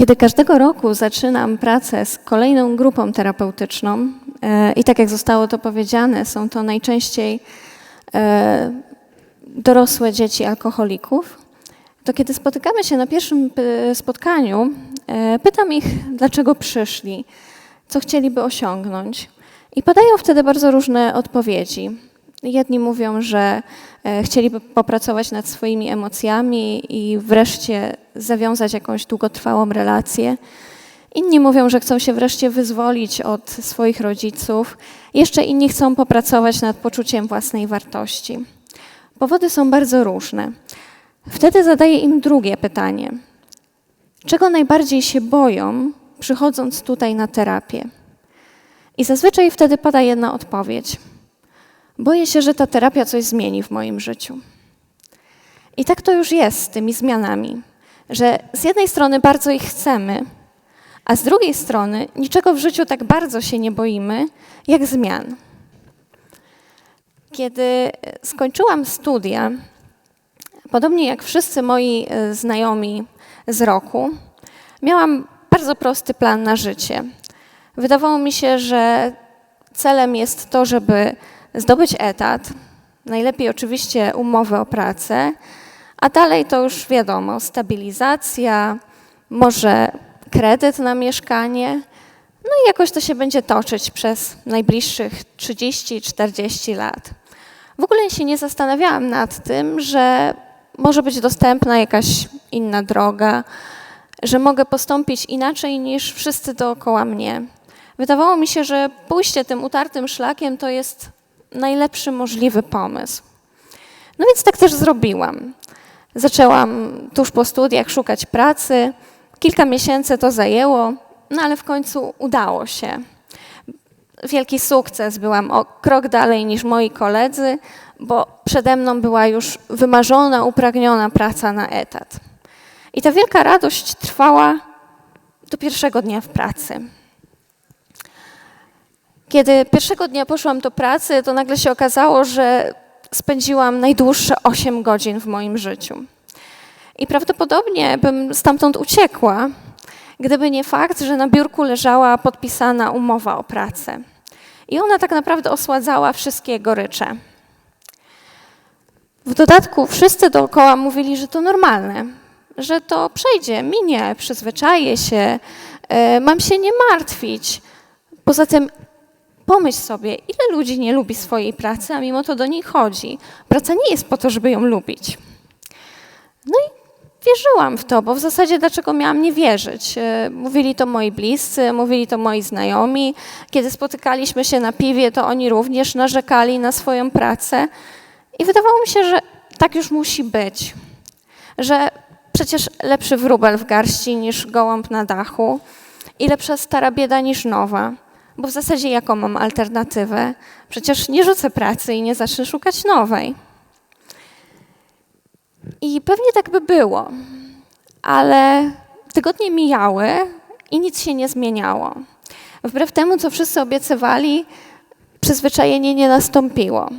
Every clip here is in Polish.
Kiedy każdego roku zaczynam pracę z kolejną grupą terapeutyczną, e, i tak jak zostało to powiedziane, są to najczęściej e, dorosłe dzieci alkoholików, to kiedy spotykamy się na pierwszym e, spotkaniu, pytam ich, dlaczego przyszli, co chcieliby osiągnąć. I padają wtedy bardzo różne odpowiedzi. Jedni mówią, że e, chcieliby popracować nad swoimi emocjami i wreszcie zawiązać jakąś długotrwałą relację. Inni mówią, że chcą się wreszcie wyzwolić od swoich rodziców. Jeszcze inni chcą popracować nad poczuciem własnej wartości. Powody są bardzo różne. Wtedy zadaję im drugie pytanie. Czego najbardziej się boją, przychodząc tutaj na terapię? I zazwyczaj wtedy pada jedna odpowiedź. Boję się, że ta terapia coś zmieni w moim życiu. I tak to już jest z tymi zmianami, że z jednej strony bardzo ich chcemy, a z drugiej strony niczego w życiu tak bardzo się nie boimy, jak zmian. Kiedy skończyłam studia, podobnie jak wszyscy moi e, znajomi z roku, miałam bardzo prosty plan na życie. Wydawało mi się, że celem jest to, żeby zdobyć etat, najlepiej oczywiście umowę o pracę, a dalej to już wiadomo, stabilizacja, może kredyt na mieszkanie, no i jakoś to się będzie toczyć przez najbliższych 30-40 lat. W ogóle się nie zastanawiałam nad tym, że może być dostępna jakaś inna droga, że mogę postąpić inaczej niż wszyscy dookoła mnie. Wydawało mi się, że pójście tym utartym szlakiem to jest najlepszy możliwy pomysł. No więc tak też zrobiłam. Zaczęłam tuż po studiach szukać pracy. Kilka miesięcy to zajęło, no ale w końcu udało się. Wielki sukces, byłam o krok dalej niż moi koledzy, bo przede mną była już wymarzona, upragniona praca na etat. I ta wielka radość trwała do pierwszego dnia w pracy. Kiedy pierwszego dnia poszłam do pracy, to nagle się okazało, że spędziłam najdłuższe 8 godzin w moim życiu. I prawdopodobnie bym stamtąd uciekła, gdyby nie fakt, że na biurku leżała podpisana umowa o pracę. I ona tak naprawdę osładzała wszystkie gorycze. W dodatku wszyscy dookoła mówili, że to normalne, że to przejdzie, minie, przyzwyczaję się, e, mam się nie martwić. Poza tym pomyśl sobie, ile ludzi nie lubi swojej pracy, a mimo to do niej chodzi. Praca nie jest po to, żeby ją lubić. No i wierzyłam w to, bo w zasadzie dlaczego miałam nie wierzyć? E, mówili to moi bliscy, mówili to moi znajomi. Kiedy spotykaliśmy się na piwie, to oni również narzekali na swoją pracę. I wydawało mi się, że tak już musi być. Że przecież lepszy wróbel w garści niż gołąb na dachu i lepsza stara bieda niż nowa. Bo w zasadzie jaką mam alternatywę? Przecież nie rzucę pracy i nie zacznę szukać nowej. I pewnie tak by było, ale tygodnie mijały i nic się nie zmieniało. Wbrew temu, co wszyscy obiecywali, przyzwyczajenie nie nastąpiło.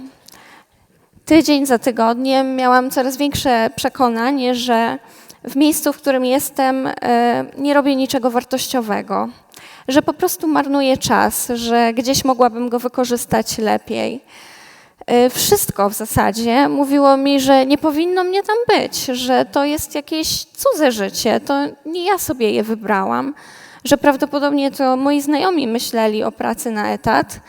Tydzień za tygodniem miałam coraz większe przekonanie, że w miejscu, w którym jestem, e, nie robię niczego wartościowego, że po prostu marnuję czas, że gdzieś mogłabym go wykorzystać lepiej. E, wszystko w zasadzie mówiło mi, że nie powinno mnie tam być, że to jest jakieś cudze życie, to nie ja sobie je wybrałam, że prawdopodobnie to moi znajomi myśleli o pracy na etat,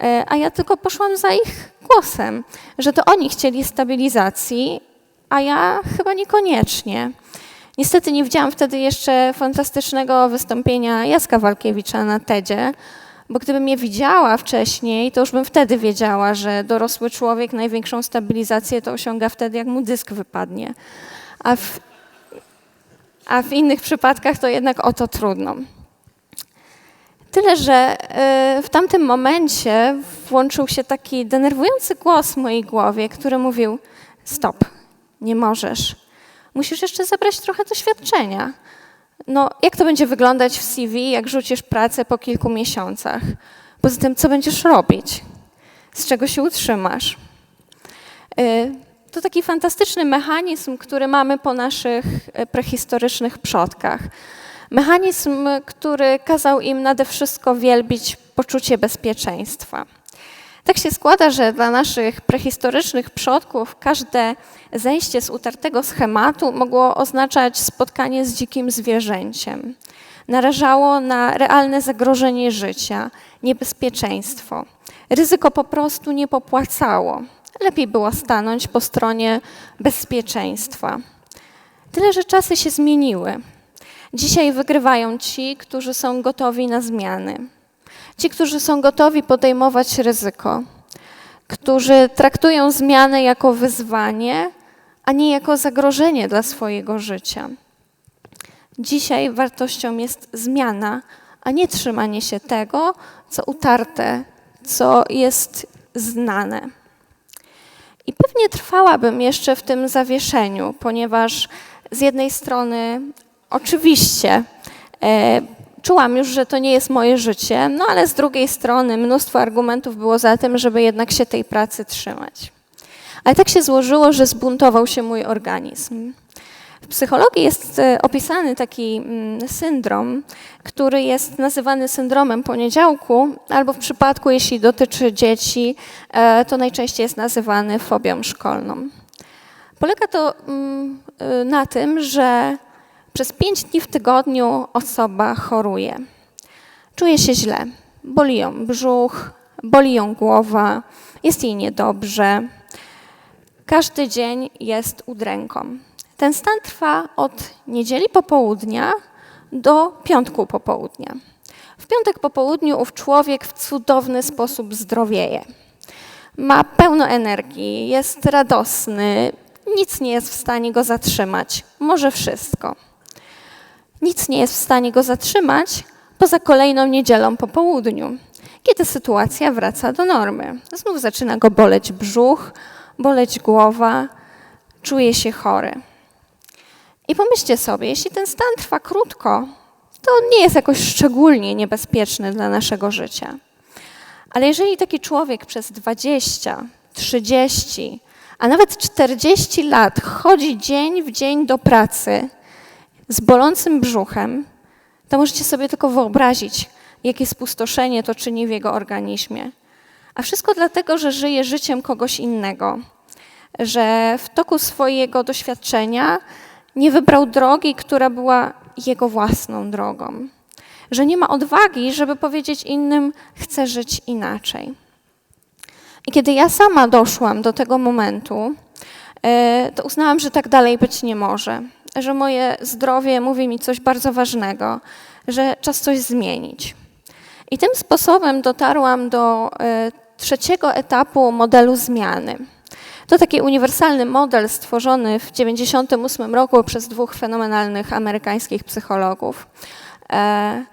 e, a ja tylko poszłam za ich głosem, że to oni chcieli stabilizacji, a ja chyba niekoniecznie. Niestety nie widziałam wtedy jeszcze fantastycznego wystąpienia Jaska Walkiewicza na TEDzie, bo gdybym je widziała wcześniej, to już bym wtedy wiedziała, że dorosły człowiek największą stabilizację to osiąga wtedy, jak mu dysk wypadnie. A w, a w innych przypadkach to jednak o to trudno. Tyle, że y, w tamtym momencie włączył się taki denerwujący głos w mojej głowie, który mówił: Stop, nie możesz. Musisz jeszcze zebrać trochę doświadczenia. No, jak to będzie wyglądać w CV, jak rzucisz pracę po kilku miesiącach? Poza tym, co będziesz robić? Z czego się utrzymasz? Y, to taki fantastyczny mechanizm, który mamy po naszych y, prehistorycznych przodkach. Mechanizm, który kazał im nade wszystko wielbić poczucie bezpieczeństwa. Tak się składa, że dla naszych prehistorycznych przodków każde zejście z utartego schematu mogło oznaczać spotkanie z dzikim zwierzęciem. Narażało na realne zagrożenie życia, niebezpieczeństwo. Ryzyko po prostu nie popłacało. Lepiej było stanąć po stronie bezpieczeństwa. Tyle, że czasy się zmieniły. Dzisiaj wygrywają ci, którzy są gotowi na zmiany. Ci, którzy są gotowi podejmować ryzyko, którzy traktują zmianę jako wyzwanie, a nie jako zagrożenie dla swojego życia. Dzisiaj wartością jest zmiana, a nie trzymanie się tego, co utarte, co jest znane. I pewnie trwałabym jeszcze w tym zawieszeniu, ponieważ z jednej strony oczywiście e, czułam już, że to nie jest moje życie, no ale z drugiej strony mnóstwo argumentów było za tym, żeby jednak się tej pracy trzymać. Ale tak się złożyło, że zbuntował się mój organizm. W psychologii jest e, opisany taki mm, syndrom, który jest nazywany syndromem poniedziałku, albo w przypadku, jeśli dotyczy dzieci, e, to najczęściej jest nazywany fobią szkolną. Polega to mm, e, na tym, że przez pięć dni w tygodniu osoba choruje. Czuje się źle, boli ją brzuch, boli ją głowa, jest jej niedobrze. Każdy dzień jest udręką. Ten stan trwa od niedzieli popołudnia do piątku popołudnia. W piątek po południu ów człowiek w cudowny sposób zdrowieje. Ma pełno energii, jest radosny, nic nie jest w stanie go zatrzymać, może wszystko. Nic nie jest w stanie go zatrzymać poza kolejną niedzielą po południu, kiedy sytuacja wraca do normy. Znów zaczyna go boleć brzuch, boleć głowa, czuje się chory. I pomyślcie sobie, jeśli ten stan trwa krótko, to nie jest jakoś szczególnie niebezpieczny dla naszego życia. Ale jeżeli taki człowiek przez 20, 30, a nawet 40 lat chodzi dzień w dzień do pracy z bolącym brzuchem, to możecie sobie tylko wyobrazić, jakie spustoszenie to czyni w jego organizmie. A wszystko dlatego, że żyje życiem kogoś innego, że w toku swojego doświadczenia nie wybrał drogi, która była jego własną drogą, że nie ma odwagi, żeby powiedzieć innym: Chcę żyć inaczej. I kiedy ja sama doszłam do tego momentu, e, to uznałam, że tak dalej być nie może, że moje zdrowie mówi mi coś bardzo ważnego, że czas coś zmienić. I tym sposobem dotarłam do e, trzeciego etapu modelu zmiany. To taki uniwersalny model stworzony w 1998 roku przez dwóch fenomenalnych amerykańskich psychologów. E,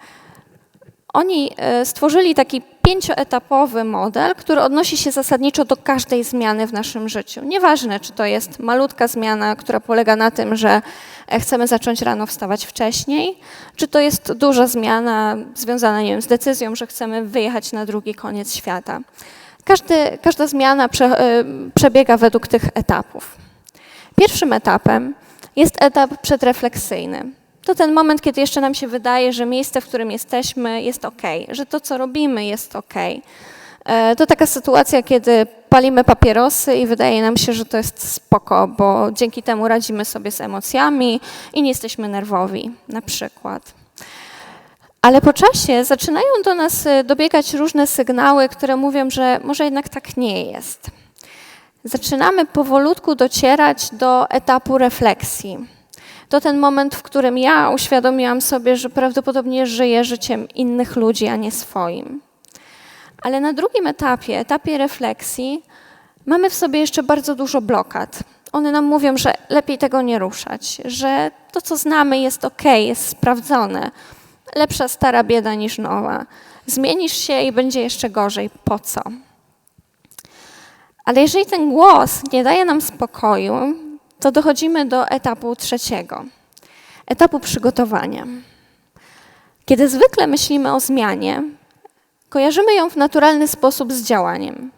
oni e, stworzyli taki pięcioetapowy model, który odnosi się zasadniczo do każdej zmiany w naszym życiu. Nieważne, czy to jest malutka zmiana, która polega na tym, że e, chcemy zacząć rano wstawać wcześniej, czy to jest duża zmiana związana nie wiem, z decyzją, że chcemy wyjechać na drugi koniec świata. Każdy, każda zmiana prze, e, przebiega według tych etapów. Pierwszym etapem jest etap przedrefleksyjny. To ten moment, kiedy jeszcze nam się wydaje, że miejsce, w którym jesteśmy, jest ok, że to, co robimy, jest ok. E, to taka sytuacja, kiedy palimy papierosy i wydaje nam się, że to jest spoko, bo dzięki temu radzimy sobie z emocjami i nie jesteśmy nerwowi, na przykład. Ale po czasie zaczynają do nas y, dobiegać różne sygnały, które mówią, że może jednak tak nie jest. Zaczynamy powolutku docierać do etapu refleksji. To ten moment, w którym ja uświadomiłam sobie, że prawdopodobnie żyję życiem innych ludzi, a nie swoim. Ale na drugim etapie, etapie refleksji, mamy w sobie jeszcze bardzo dużo blokad. One nam mówią, że lepiej tego nie ruszać, że to, co znamy, jest ok, jest sprawdzone lepsza stara bieda niż nowa. Zmienisz się i będzie jeszcze gorzej. Po co? Ale jeżeli ten głos nie daje nam spokoju, to dochodzimy do etapu trzeciego etapu przygotowania. Kiedy zwykle myślimy o zmianie, kojarzymy ją w naturalny sposób z działaniem.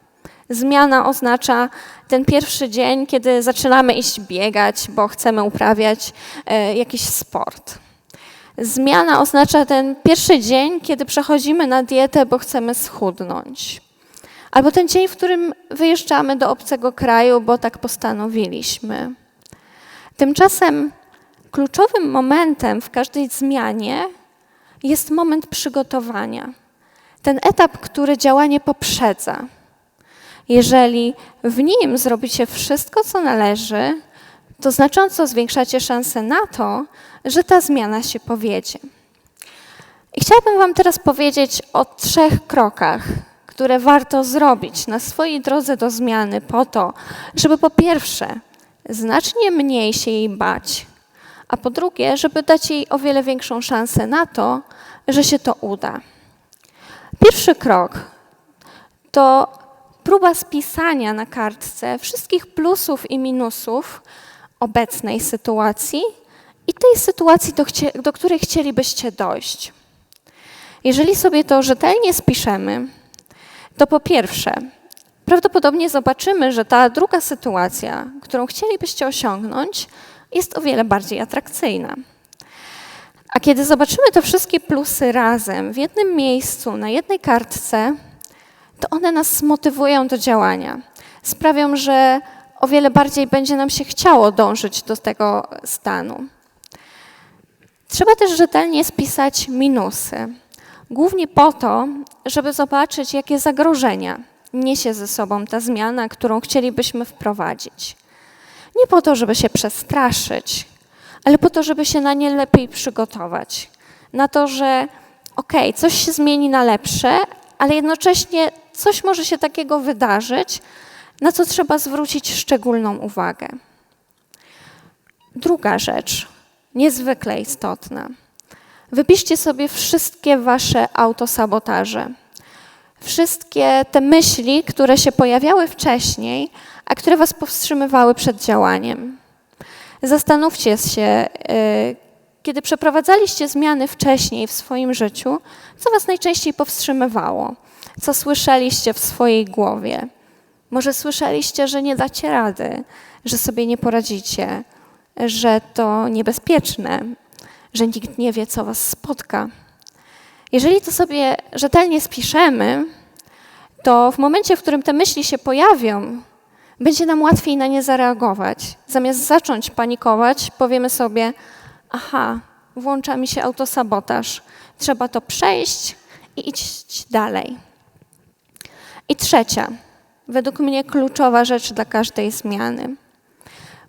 Zmiana oznacza ten pierwszy dzień, kiedy zaczynamy iść biegać, bo chcemy uprawiać e, jakiś sport. Zmiana oznacza ten pierwszy dzień, kiedy przechodzimy na dietę, bo chcemy schudnąć. Albo ten dzień, w którym wyjeżdżamy do obcego kraju, bo tak postanowiliśmy. Tymczasem kluczowym momentem w każdej zmianie jest moment przygotowania. Ten etap, który działanie poprzedza. Jeżeli w nim zrobicie wszystko, co należy, to znacząco zwiększacie szanse na to, że ta zmiana się powiedzie. I chciałabym Wam teraz powiedzieć o trzech krokach, które warto zrobić na swojej drodze do zmiany po to, żeby po pierwsze znacznie mniej się jej bać, a po drugie, żeby dać jej o wiele większą szansę na to, że się to uda. Pierwszy krok to próba spisania na kartce wszystkich plusów i minusów obecnej sytuacji i tej sytuacji, do, do której chcielibyście dojść. Jeżeli sobie to rzetelnie spiszemy, to po pierwsze, prawdopodobnie zobaczymy, że ta druga sytuacja, którą chcielibyście osiągnąć, jest o wiele bardziej atrakcyjna. A kiedy zobaczymy te wszystkie plusy razem w jednym miejscu, na jednej kartce, to one nas zmotywują do działania. Sprawią, że o wiele bardziej będzie nam się chciało dążyć do tego stanu. Trzeba też rzetelnie spisać minusy. Głównie po to, żeby zobaczyć, jakie zagrożenia niesie ze sobą ta zmiana, którą chcielibyśmy wprowadzić. Nie po to, żeby się przestraszyć, ale po to, żeby się na nie lepiej przygotować. Na to, że okej, okay, coś się zmieni na lepsze, ale jednocześnie coś może się takiego wydarzyć, na co trzeba zwrócić szczególną uwagę. Druga rzecz, niezwykle istotna. Wypiszcie sobie wszystkie wasze autosabotaże. Wszystkie te myśli, które się pojawiały wcześniej, a które was powstrzymywały przed działaniem. Zastanówcie się, y, kiedy przeprowadzaliście zmiany wcześniej w swoim życiu, co was najczęściej powstrzymywało? Co słyszeliście w swojej głowie? Może słyszeliście, że nie dacie rady, że sobie nie poradzicie, że to niebezpieczne, że nikt nie wie, co was spotka. Jeżeli to sobie rzetelnie spiszemy, to w momencie, w którym te myśli się pojawią, będzie nam łatwiej na nie zareagować. Zamiast zacząć panikować, powiemy sobie: Aha, włącza mi się autosabotaż, trzeba to przejść i iść dalej. I trzecia, według mnie kluczowa rzecz dla każdej zmiany.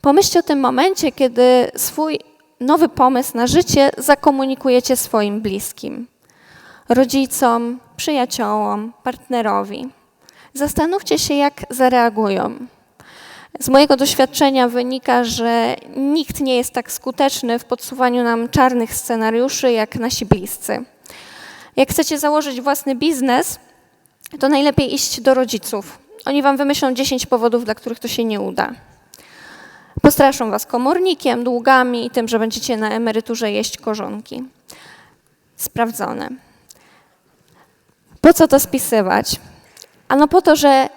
Pomyślcie o tym momencie, kiedy swój nowy pomysł na życie zakomunikujecie swoim bliskim, rodzicom, przyjaciołom, partnerowi. Zastanówcie się, jak zareagują. Z mojego doświadczenia wynika, że nikt nie jest tak skuteczny w podsuwaniu nam czarnych scenariuszy jak nasi bliscy. Jak chcecie założyć własny biznes, to najlepiej iść do rodziców. Oni wam wymyślą 10 powodów, dla których to się nie uda. Postraszą was komornikiem, długami i tym, że będziecie na emeryturze jeść korzonki. Sprawdzone. Po co to spisywać? Ano po to, że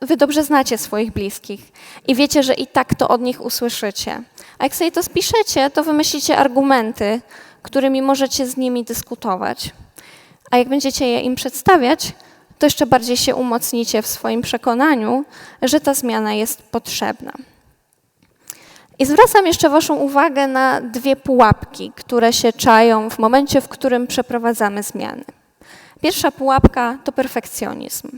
wy dobrze znacie swoich bliskich i wiecie, że i tak to od nich usłyszycie. A jak sobie to spiszecie, to wymyślicie argumenty, którymi możecie z nimi dyskutować. A jak będziecie je im przedstawiać, to jeszcze bardziej się umocnicie w swoim przekonaniu, że ta zmiana jest potrzebna. I zwracam jeszcze Waszą uwagę na dwie pułapki, które się czają w momencie, w którym przeprowadzamy zmiany. Pierwsza pułapka to perfekcjonizm.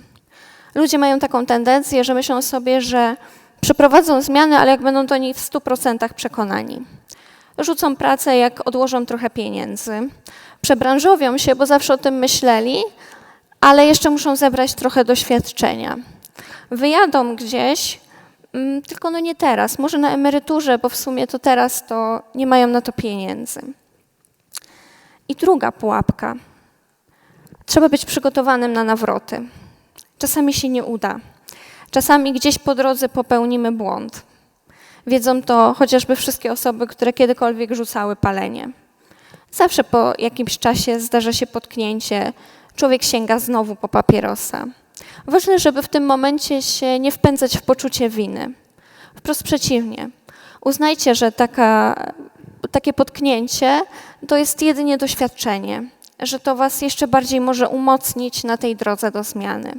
Ludzie mają taką tendencję, że myślą sobie, że przeprowadzą zmiany, ale jak będą do niej w 100% przekonani. Rzucą pracę, jak odłożą trochę pieniędzy. Przebranżowią się, bo zawsze o tym myśleli, ale jeszcze muszą zebrać trochę doświadczenia. Wyjadą gdzieś, mm, tylko no nie teraz, może na emeryturze, bo w sumie to teraz to nie mają na to pieniędzy. I druga pułapka. Trzeba być przygotowanym na nawroty. Czasami się nie uda. Czasami gdzieś po drodze popełnimy błąd. Wiedzą to chociażby wszystkie osoby, które kiedykolwiek rzucały palenie. Zawsze po jakimś czasie zdarza się potknięcie, człowiek sięga znowu po papierosa. Ważne, żeby w tym momencie się nie wpędzać w poczucie winy. Wprost przeciwnie. Uznajcie, że taka takie potknięcie to jest jedynie doświadczenie, że to Was jeszcze bardziej może umocnić na tej drodze do zmiany.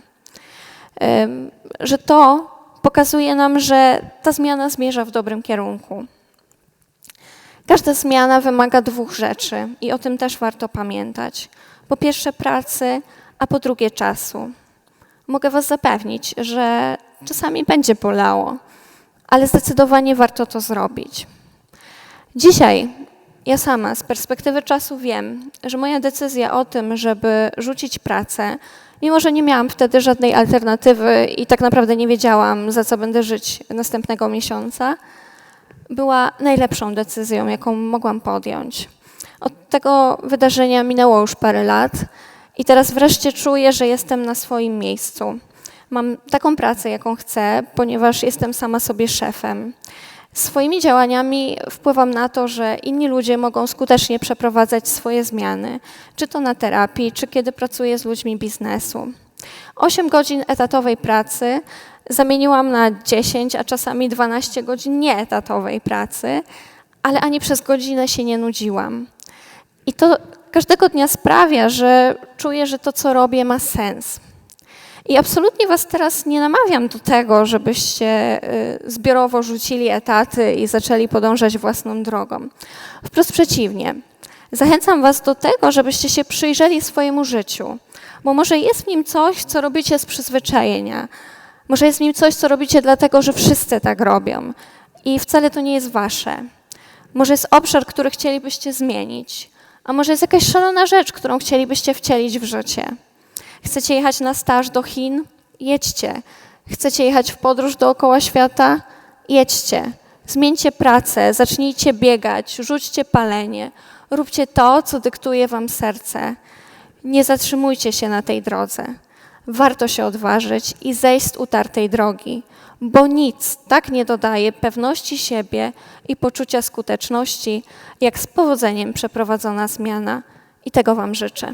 Że to pokazuje nam, że ta zmiana zmierza w dobrym kierunku. Każda zmiana wymaga dwóch rzeczy i o tym też warto pamiętać. Po pierwsze pracy, a po drugie czasu. Mogę Was zapewnić, że czasami będzie bolało, ale zdecydowanie warto to zrobić. Dzisiaj ja sama z perspektywy czasu wiem, że moja decyzja o tym, żeby rzucić pracę, mimo że nie miałam wtedy żadnej alternatywy i tak naprawdę nie wiedziałam, za co będę żyć następnego miesiąca, była najlepszą decyzją, jaką mogłam podjąć. Od tego wydarzenia minęło już parę lat i teraz wreszcie czuję, że jestem na swoim miejscu. Mam taką pracę, jaką chcę, ponieważ jestem sama sobie szefem. Swoimi działaniami wpływam na to, że inni ludzie mogą skutecznie przeprowadzać swoje zmiany, czy to na terapii, czy kiedy pracuję z ludźmi biznesu. 8 godzin etatowej pracy zamieniłam na 10, a czasami 12 godzin nieetatowej pracy, ale ani przez godzinę się nie nudziłam. I to każdego dnia sprawia, że czuję, że to, co robię, ma sens. I absolutnie Was teraz nie namawiam do tego, żebyście y, zbiorowo rzucili etaty i zaczęli podążać własną drogą. Wprost przeciwnie. Zachęcam Was do tego, żebyście się przyjrzeli swojemu życiu, bo może jest w nim coś, co robicie z przyzwyczajenia. Może jest w nim coś, co robicie dlatego, że wszyscy tak robią i wcale to nie jest Wasze. Może jest obszar, który chcielibyście zmienić, a może jest jakaś szalona rzecz, którą chcielibyście wcielić w życie. Chcecie jechać na staż do Chin? Jedźcie. Chcecie jechać w podróż dookoła świata? Jedźcie. Zmieńcie pracę, zacznijcie biegać, rzućcie palenie. Róbcie to, co dyktuje wam serce. Nie zatrzymujcie się na tej drodze. Warto się odważyć i zejść z utartej drogi, bo nic tak nie dodaje pewności siebie i poczucia skuteczności, jak z powodzeniem przeprowadzona zmiana. I tego Wam życzę.